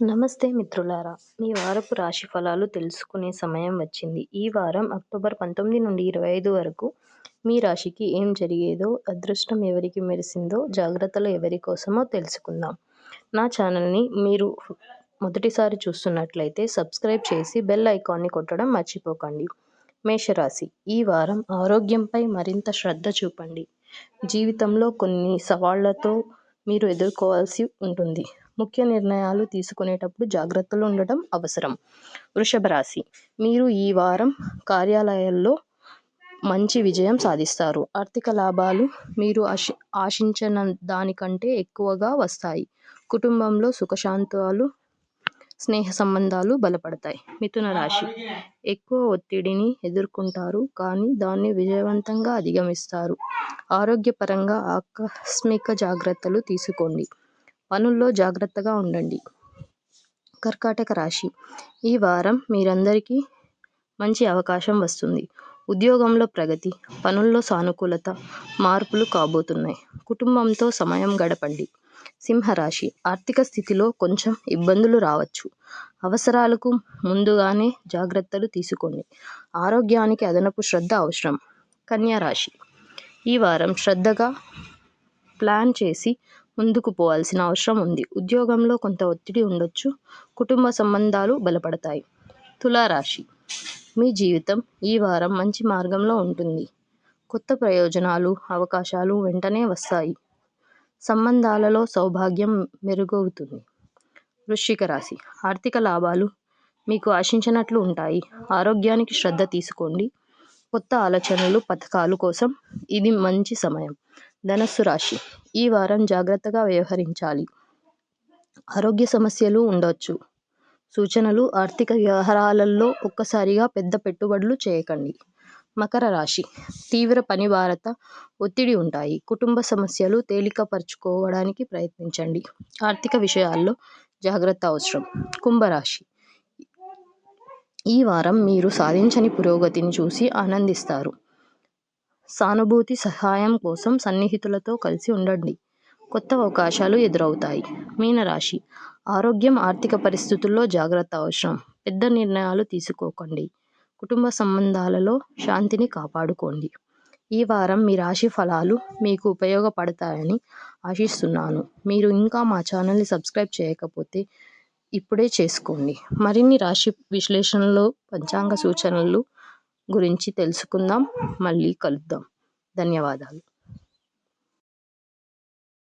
నమస్తే మిత్రులారా. మీ వారపు రాశి ఫలాలు తెలుసుకునే సమయం వచ్చింది. ఈ వారం అక్టోబర్ పంతొమ్మిది నుండి ఇరవై ఐదు వరకు మీ రాశికి ఏం జరిగేదో అదృష్టం ఎవరికి మెరిసిందో జాగ్రత్తలు ఎవరి కోసమో తెలుసుకుందాం. నా ఛానల్ని మీరు మొదటిసారి చూస్తున్నట్లయితే సబ్స్క్రైబ్ చేసి బెల్ ఐకాన్ని కొట్టడం మర్చిపోకండి. మేషరాశి ఈ వారం ఆరోగ్యంపై మరింత శ్రద్ధ చూపండి. జీవితంలో కొన్ని సవాళ్ళతో మీరు ఎదుర్కోవాల్సి ఉంటుంది. ముఖ్య నిర్ణయాలు తీసుకునేటప్పుడు జాగ్రత్తలు ఉండటం అవసరం. వృషభ రాశి. మీరు ఈ వారం కార్యాలయాల్లో మంచి విజయం సాధిస్తారు. ఆర్థిక లాభాలు మీరు ఆశి ఆశించిన దానికంటే ఎక్కువగా వస్తాయి. కుటుంబంలో సుఖశాంతాలు స్నేహ సంబంధాలు బలపడతాయి. మిథున రాశి. ఎక్కువ ఒత్తిడిని ఎదుర్కొంటారు కానీ దాన్ని విజయవంతంగా అధిగమిస్తారు. ఆరోగ్యపరంగా ఆకస్మిక జాగ్రత్తలు తీసుకోండి. పనుల్లో జాగ్రత్తగా ఉండండి. కర్కాటక రాశి. ఈ వారం మీరందరికీ మంచి అవకాశం వస్తుంది. ఉద్యోగంలో ప్రగతి పనుల్లో సానుకూలత మార్పులు కాబోతున్నాయి. కుటుంబంతో సమయం గడపండి. సింహరాశి. ఆర్థిక స్థితిలో కొంచెం ఇబ్బందులు రావచ్చు. అవసరాలకు ముందుగానే జాగ్రత్తలు తీసుకోండి. ఆరోగ్యానికి అదనపు శ్రద్ధ అవసరం. కన్యారాశి ఈ వారం శ్రద్ధగా ప్లాన్ చేసి ముందుకు పోవాల్సిన అవసరం ఉంది. ఉద్యోగంలో కొంత ఒత్తిడి ఉండొచ్చు. కుటుంబ సంబంధాలు బలపడతాయి. తులారాశి. మీ జీవితం ఈ వారం మంచి మార్గంలో ఉంటుంది. కొత్త ప్రయోజనాలు అవకాశాలు వెంటనే వస్తాయి. సంబంధాలలో సౌభాగ్యం మెరుగవుతుంది. వృశ్చిక రాశి. ఆర్థిక లాభాలు మీకు ఆశించినట్లు ఉంటాయి. ఆరోగ్యానికి శ్రద్ధ తీసుకోండి. కొత్త ఆలోచనలు పథకాలు కోసం ఇది మంచి సమయం. ధనస్సు రాశి. ఈ వారం జాగ్రత్తగా వ్యవహరించాలి. ఆరోగ్య సమస్యలు ఉండవచ్చు సూచనలు ఆర్థిక వ్యవహారాలలో ఒక్కసారిగా పెద్ద పెట్టుబడులు చేయకండి. మకర రాశి. తీవ్ర పని భారత ఒత్తిడి ఉంటాయి. కుటుంబ సమస్యలు తేలికపరుచుకోవడానికి ప్రయత్నించండి. ఆర్థిక విషయాల్లో జాగ్రత్త అవసరం. కుంభరాశి. ఈ వారం మీరు సాధించని పురోగతిని చూసి ఆనందిస్తారు. సానుభూతి సహాయం కోసం సన్నిహితులతో కలిసి ఉండండి. కొత్త అవకాశాలు ఎదురవుతాయి. మీనరాశి. ఆరోగ్యం ఆర్థిక పరిస్థితుల్లో జాగ్రత్త అవసరం. పెద్ద నిర్ణయాలు తీసుకోకండి. కుటుంబ సంబంధాలలో శాంతిని కాపాడుకోండి. ఈ వారం మీ రాశి ఫలాలు మీకు ఉపయోగపడతాయని ఆశిస్తున్నాను. మీరు ఇంకా మా ఛానల్ని సబ్స్క్రైబ్ చేయకపోతే ఇప్పుడే చేసుకోండి. మరిన్ని రాశి విశ్లేషణలు పంచాంగ సూచనలు గురించి తెలుసుకుందాం. మళ్ళీ కలుద్దాం. ధన్యవాదాలు.